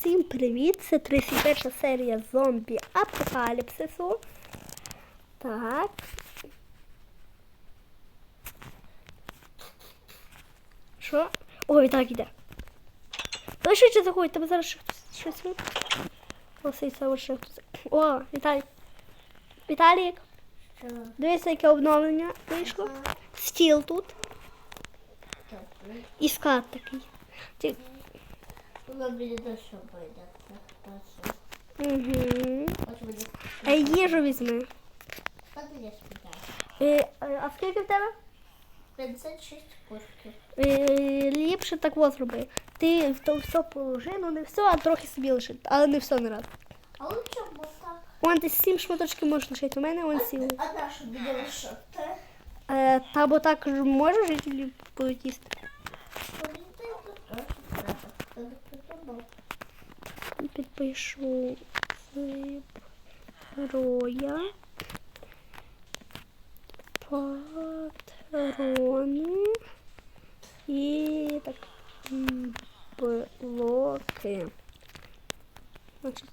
Всім привіт! Це 31 серія зомбі апокаліпсису. Так. Що? О, Віталік іде. Давай швидше заходь, тебе зараз щось. Лоситься, ще хтось. О, Віталік. Віталік, дивися, яке обновлення вийшло. Стіл тут. І склад такий. Угу. А їжу візьми. Спитати? Е, а скільки в тебе? 56 коштів. Е, ліпше так от зроби. Ти в то все положи, ну не все, а трохи собі лиши, але не все не раз. А от чому так? Вон ти сім шматочків можеш лишити, у мене вон сім. А на що мені лишати? Е, та бо так ж може жителі будуть Підпишу роя. Патрони. І так. Блоки. Значить.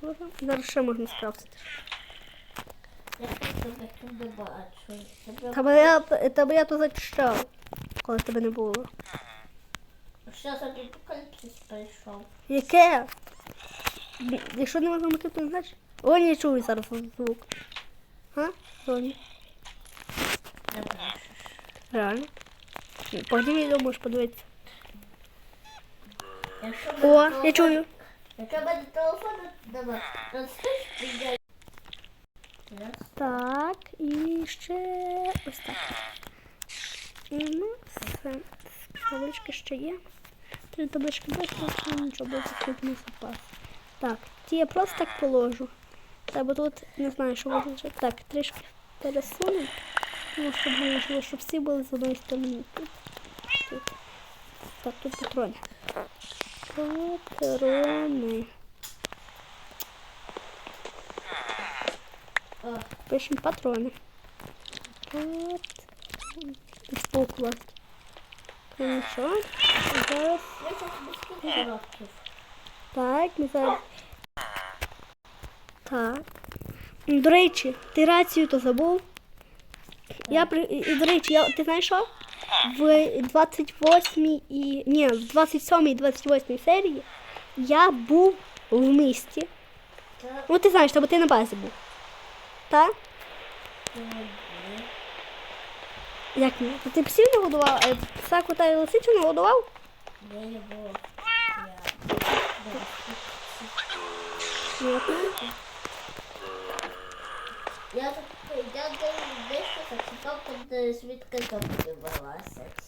Блоки. Зараз ще можна скрафтити. Я тебе. Тебе я, та я то зачищав, коли тебе не було. Що за апокаліпсис прийшов? Яке? Якщо не можна мотити, то значить. О, не чую зараз звук. А? Соня? Не бачиш. Реально? Пойди відео можеш подивитися. Якщо О, я телефон- чую. Якщо мене телефон скажеш мені. Раз. Так, і ще ось так. І ну, все. Таблички ще є. Три таблички без нічого, нічого буде закрити на запас. Так, ті я просто так положу. Та бо тут не знаю, що буде лежати. Так, трішки пересуну. Ну, щоб вийшло, щоб всі були з одної сторони. Тут, тут. Так, тут патрони. Патрони. О, Пишемо патрони. Пат... Поклад. Ну що? Зараз. Так, ми зараз. Так. До речі, ти рацію то забув. Я при... до речі, я... ти знаєш що? В 28 і. Ні, в 27 і 28 серії я був в місті. Ну ти знаєш, бо ти на базі був. Так? Як ні? Ти псів не годував? Пса кота і лисицю не годував? Я було. Ні. Я так, я десь зачекав, коли звідки вилазять.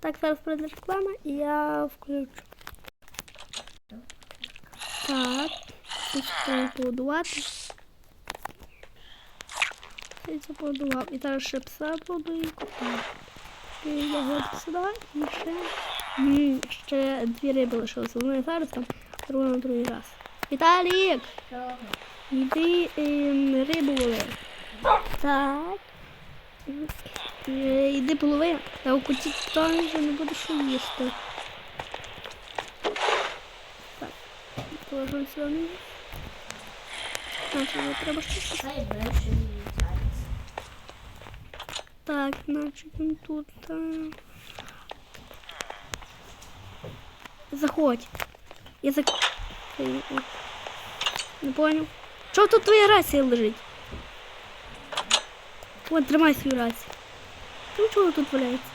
Так, зараз пройде реклама і я включу. Так. Тут треба побудувати. Це це. І зараз ще пса буду і я от сюди і ще. М, ще дві риби лишилися. Вони зараз там, друга на другий раз. Віталік! Йди ем, рибу лови. Так. Е, Йди полови. Та у коті там вже не буде що їсти. Так. Положу сюди. Сюди треба щось. Так, значить він тут. Заходь. Я зак... Не понял. Чого тут твоя рація лежить? От, тримай свою рацію. Ну чого тут валяється?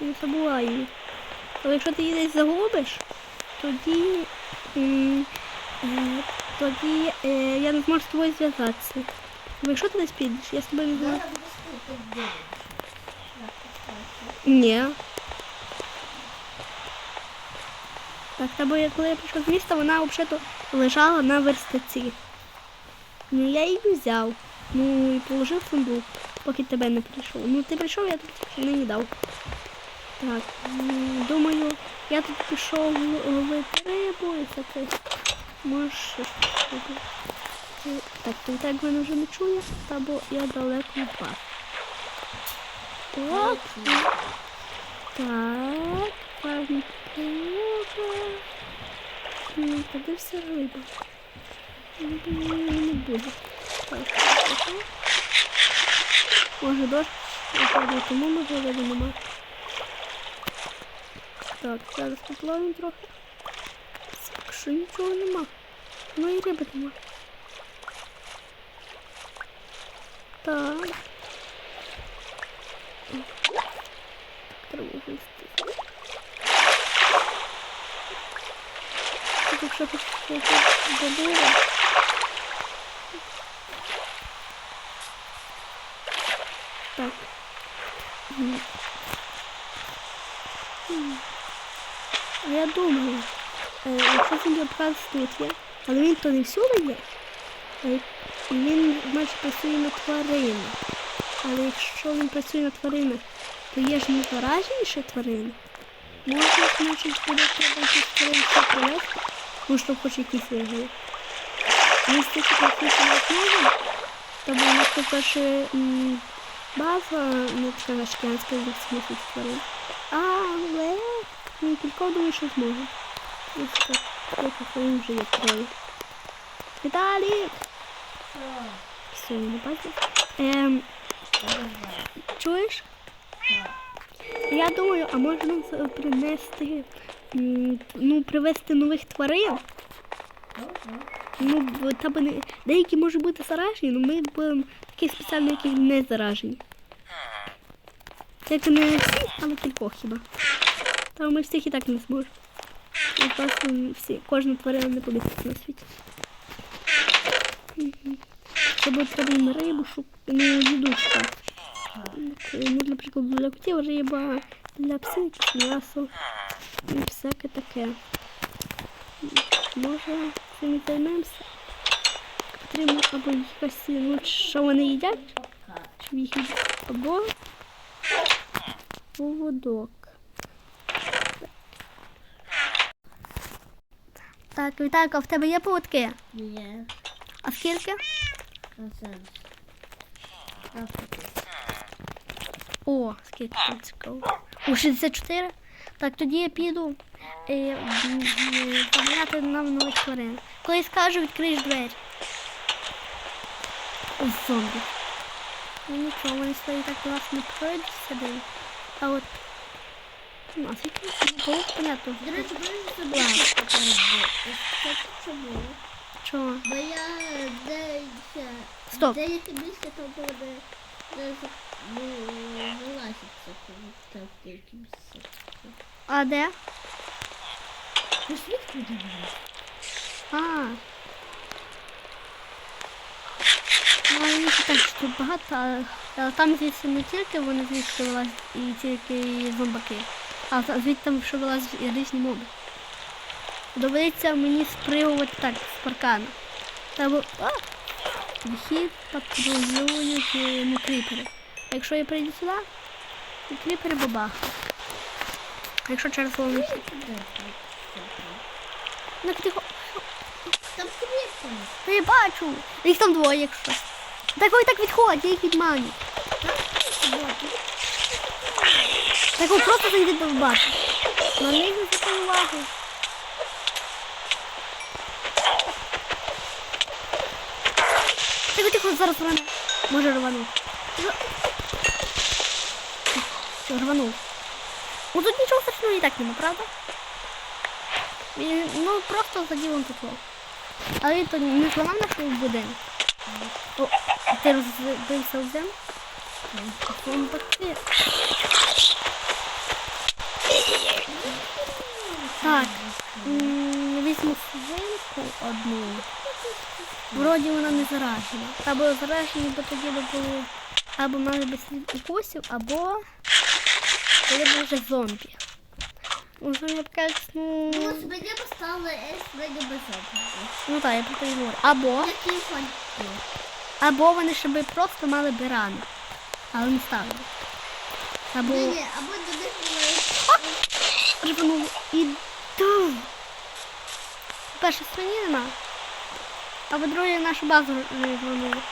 Не забувай її. Але якщо ти її десь загубиш, тоді. е, тоді е, я не зможу з тобою зв'язатися. Якщо ти десь підеш, я з тобою не днів. Ні. Так, та я коли я прийшов з міста, вона взагалі лежала на верстаці. Ну я її взяв. Ну і положив в сундук, поки тебе не прийшов. Ну ти прийшов, я тут не дав. Так, думаю, я тут пішов ловити рибу і таке. Може. щось Так, і так мене вже не чує, та бо я далеко від вас. Так. Так, певно, треба. Ну, Тоді риба. Не буде. Так, так. Може дощ виходить, тому можливо нема. Так, зараз поплавимо трохи. Якщо нічого нема. Ну і риби нема. Так. Якщо. А я думаю, е, якщо він якраз тут є, але він то не всюди є, він значить працює на тварини. Але якщо він працює на тваринах, то є ж найзаражніші тварини. Може, значить, буде треба якісь тварин ще привезти, ну, щоб хоч якісь вигли. Ми стільки не зможемо, тому у нас по-перше, база не така важкянська, як смисл тварин. Але ну, кілько думаю, що зможу. Ось так, тварин вже є троє. Віталік! Все, не бачиш? Ем, чуєш? Я думаю, а можна принести, ну, привезти нових тварин. Ну, та не, деякі можуть бути заражені, але ми будемо такі спеціальні, які не заражені. Як не всі, але кількох хіба. Та ми всіх і так не зможемо. Власне всі, кожна тварина не поміститься на світі. Мгм. Щоб треба рибу, шук... ну, їду шукати. Ну, наприклад, для котів риба, для псів м'ясо і всяке таке. Може, цим займемося? Потрібно або якось, ну, що вони їдять, щоб або поводок. Так, Віталік, а в тебе є поводки? Ні. А скільки? О, скільки цікаво. У 64? Так, тоді я піду е, замовляти нам нових тварин. Коли скажу, відкриєш двері. Зомбі. Ну нічого, вони свої так не пройдуть сюди. А от. Ну, скільки не було, понятно. До речі, забрати Це чому? Чого? Бо я деякі... Стоп. Деякі місця там буде... вилазиться там деякі місця. А де? Ти свідку дивишся? А. Ну, але так, що тут багато, а- але там звідси не тільки вони звідси вилазять і тільки зомбаки, а звідти там ще вилазять і різні моби. Доведеться мені спригувати так з паркану. Треба а! вхід патрулюють ну, кріпери. А якщо я прийду сюди, то кріпери бабах. А якщо через головний вхід, ну тихо. Там кріпко. Та я бачу. Їх там двоє, якщо. Так ой так відходять, я їх відманю. Так ой просто зайди до бачу. На них не звертай увагу. Тихо, тихо, зараз рване. Може рванув. Тихо. Все, рванув. Ну тут нічого страшного і так нема, правда? Він, ну просто заділом тут. Але він то не зламав нашу будинок. О, ти розбився в землю? Так, візьму свинку одну. Вроді вона не заражена. Або заражені, бо тоді би було або мали би слід укусів, або тоді б вже зомбі. Уже я така, ну, Ну, ось мені поставили S без опиту. ну так, я про це говорю. Або Або вони ще би просто мали би рани, але не ставили. Або Ні, ні, або до них були... рвануло і ду. Перше свині нема. А по-друге, нашу базу рвануло.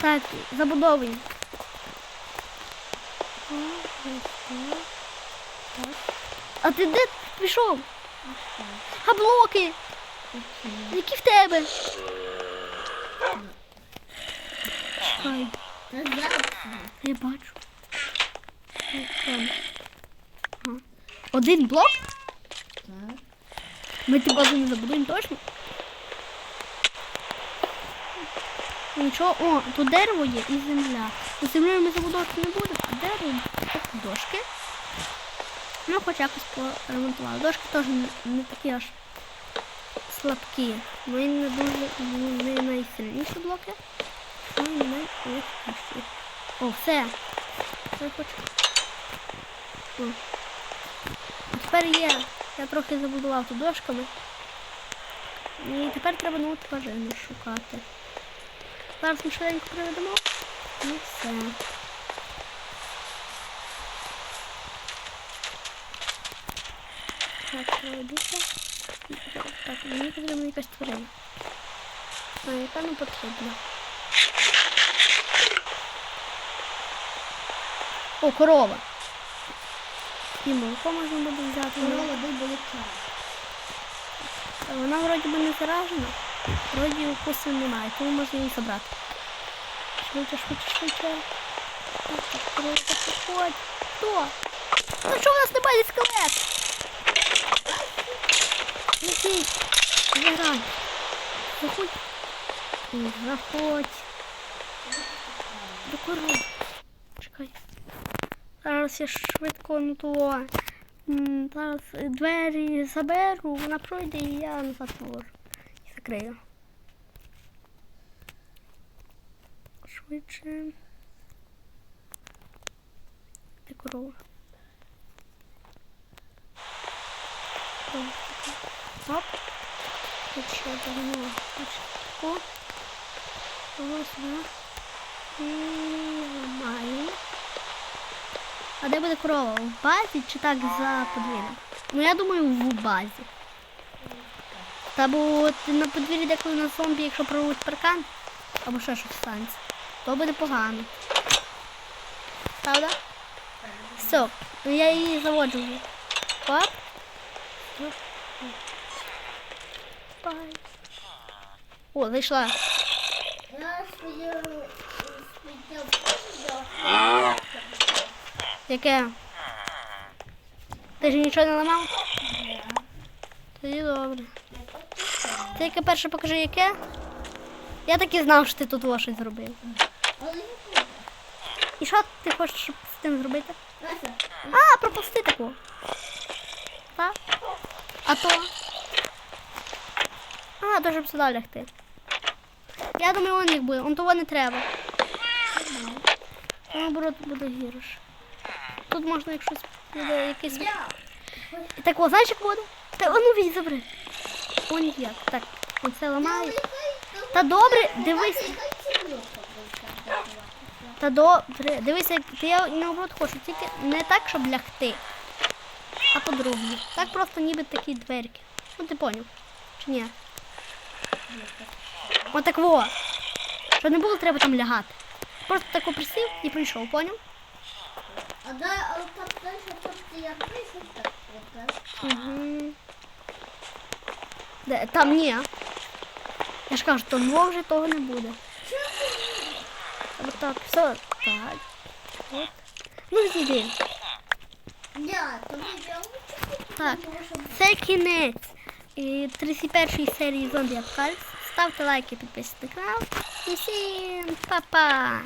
Так. Так. А ти де пішов? А блоки? Які в тебе? Чекай, я бачу. Один блок? Так. Ми ті базу не забудуємо точно? Ну, Нічого, о, тут дерево є і земля. Ну, землею ми забудовувати не будемо, а дерево дошки. Ну, хоч якось поремонтували. Дошки теж не, не такі аж слабкі. Ми не дуже ну, найсильніші блоки, але не найлегкіші. О, все. Це хочу. О. Тепер є. Я трохи забудував тут дошками. І тепер треба нову тварину шукати. Зараз ми швиденько приведемо. І все. Так, робіться. Так, мені потрібна якась тварина. А яка не потрібна? О, корова. І молоко можна буде взяти. Воно води були час. Вона вроді би не заражена, вроді укусу немає, тому можна її забрати. Швидше, швидше, швидше. Хто? Ну що у нас немає скелет? Який? Заграй. Заходь. Заходь. До корови. Зараз я швидко ну Зараз двері заберу, вона пройде і я назад. І закрию. Швидше. Де корова? Оп. Тут ще давно. О. Ось вона. І. А де буде корова? В базі чи так за подвір'ям? Ну я думаю, в базі. Та бо от на подвір'ї деколи на зомбі, якщо прорвуть паркан, або ще щось станеться, то буде погано. Правда? Все, ну я її заводжу. Бай. О, зайшла. Я Яке? Ти ж нічого не ламав? Тоді добре. Яке перше покажи, яке? Я так і знав, що ти тут щось зробив. І що ти хочеш щоб з тим зробити? А, пропусти таку. Так? А то? А, то щоб сюди лягти. Я думаю, он їх буде. Он того не треба. Наоборот, буде гірше. Тут можна, якщо буде якийсь. так, о, знаєш, як буде? Та ну від забери. Он як. Так, оце ламаю. Та добре, дивись. Та добре, дивися, як ти я наоборот хочу, тільки не так, щоб лягти, а по-другому. Так просто ніби такі дверки. Ну ти поняв? Чи ні? Отак во. Щоб не було треба там лягати. Просто тако присів і прийшов, поняв? А да, але там знаєш, там ти як прийшов так. от, Угу. Де, там ні. Я ж кажу, там вже того не буде. Отак, все. Так. От. Ну, зійди. Ні, тобі я Так, це кінець е, 31 серії зомбі Апокаліпс. Ставте лайки, підписуйтесь на канал. І всім па-па!